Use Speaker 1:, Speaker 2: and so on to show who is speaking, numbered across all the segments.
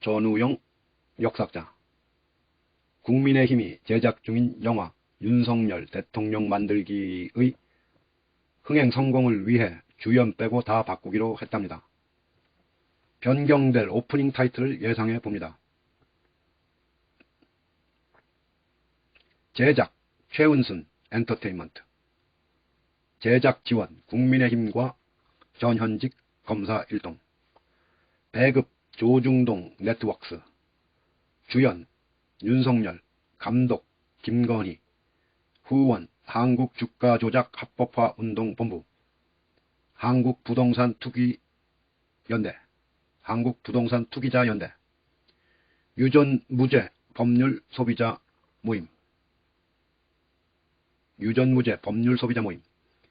Speaker 1: 전우영 역사자 국민의힘이 제작 중인 영화 윤석열 대통령 만들기의 흥행 성공을 위해 주연 빼고 다 바꾸기로 했답니다. 변경될 오프닝 타이틀을 예상해 봅니다. 제작 최은순 엔터테인먼트 제작 지원 국민의힘과 전현직 검사 일동 배급 조중동 네트워크스 주연 윤석열 감독 김건희 후원 한국주가조작합법화운동본부 한국부동산투기연대 한국부동산투기자연대 유전 무죄 법률 소비자 모임 유전 무죄 법률 소비자 모임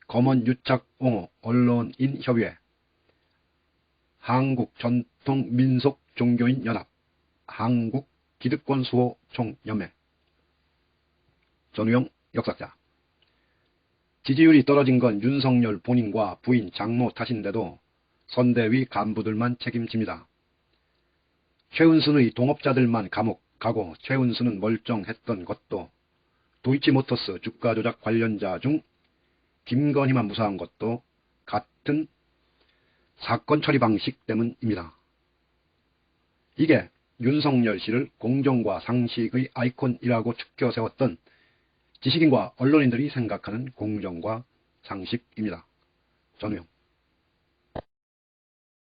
Speaker 1: 검언 유착 옹호 언론인 협의회 한국 전통 민속 종교인 연합 한국 기득권 수호 총연맹 전우영 역사자 지지율이 떨어진 건 윤석열 본인과 부인 장모 탓인데도 선대위 간부들만 책임집니다. 최은순의 동업자들만 감옥 가고 최은순은 멀쩡했던 것도 도이치모터스 주가 조작 관련자 중 김건희만 무사한 것도 같은 사건 처리 방식 때문입니다. 이게 윤석열 씨를 공정과 상식의 아이콘이라고 축켜 세웠던 지식인과 언론인들이 생각하는 공정과 상식입니다. 전우영